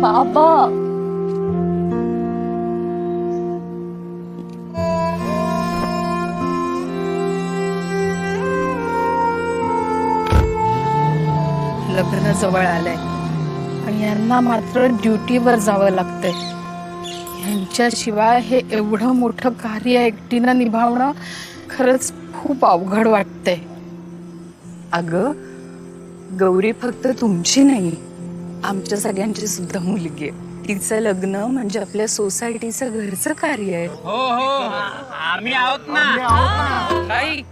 बाबा. लग्न जवळ आलंय. आणि यांना मात्र ड्युटीवर जावं लागतंय. यांच्याशिवाय हे एवढं मोठं कार्य एकटीनं निभावणं खरंच खूप अवघड वाटतंय. अगं गौरी फक्त तुमची नाही. आमच्या सगळ्यांची सुद्धा मुलगी आहे. तिचं लग्न म्हणजे आपल्या सोसायटीचं घरचं कार्य आहे. हो हो. आम्ही आहोत ना. काही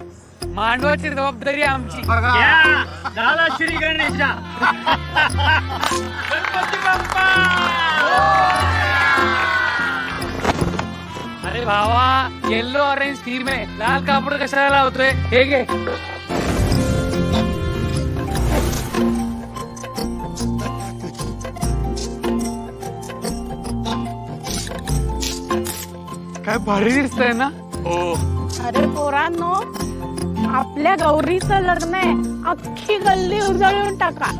मांडवाची जबाबदारी आमची. या, झाला श्री गणेशा गणपती बाप्पा. अरे भावा येल्लो ऑरेंज थीम आहे. लाल कापड कशाला लावतोय? हे घे. काय भारी दिसतंय ना? हो. अरे पोरांनो आपल्या गौरीचं लग्न आहे. अख्खी गल्ली उजळून टाका.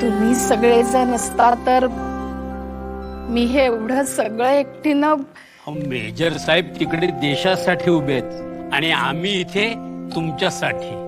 तुम्ही सगळेजण असता तर मी हे एवढं सगळं एकटीनं मेजर साहेब तिकडे देशासाठी उभे आहेत आणि आम्ही इथे तुमच्यासाठी.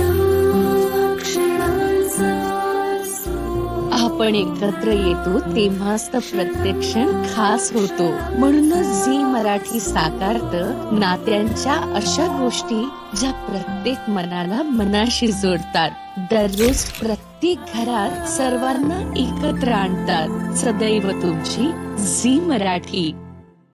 आपण एकत्र येतो तेव्हाच तर प्रत्येक क्षण खास होतो. म्हणूनच झी मराठी साकारत नात्यांच्या अशा गोष्टी ज्या प्रत्येक मनाला मनाशी जोडतात. दररोज प्रत्येक घरात सर्वांना एकत्र आणतात. सदैव तुमची झी मराठी.